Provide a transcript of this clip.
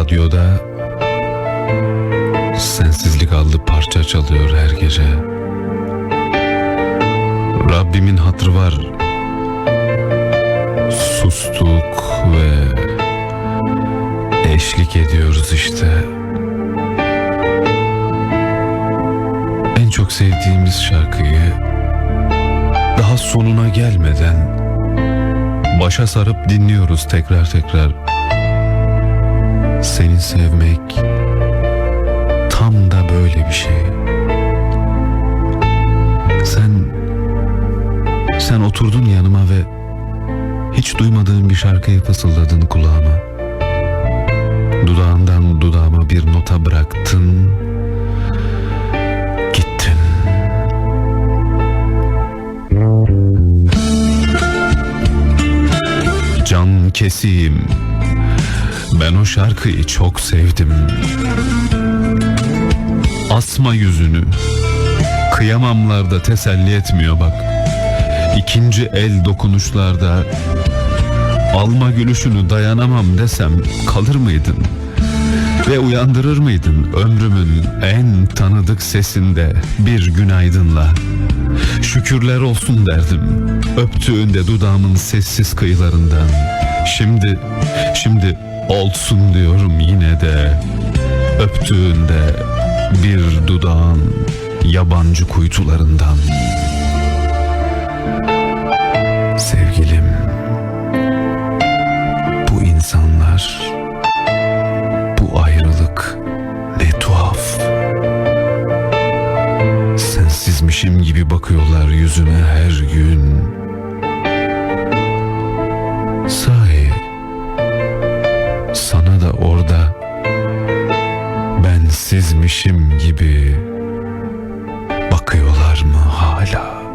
radyoda sensizlik adlı parça çalıyor her gece. Rabbimin hatırı var. Sustuk ve eşlik ediyoruz işte. En çok sevdiğimiz şarkıyı daha sonuna gelmeden başa sarıp dinliyoruz tekrar tekrar. Sevmek tam da böyle bir şey. Sen sen oturdun yanıma ve hiç duymadığım bir şarkıyı fısıldadın kulağıma. Dudağından dudağıma bir nota bıraktın. Gittin. Can keseyim. Ben o şarkıyı çok sevdim. Asma yüzünü. Kıyamamlarda teselli etmiyor bak. İkinci el dokunuşlarda alma gülüşünü dayanamam desem kalır mıydın? Ve uyandırır mıydın ömrümün en tanıdık sesinde bir günaydınla? Şükürler olsun derdim öptüğünde dudağımın sessiz kıyılarından. Şimdi, şimdi olsun diyorum yine de öptüğünde bir dudağın yabancı kuytularından. Sevgilim, bu insanlar, bu ayrılık ne tuhaf. Sensizmişim gibi bakıyorlar yüzüme her gün. Bensizmişim gibi bakıyorlar mı hala?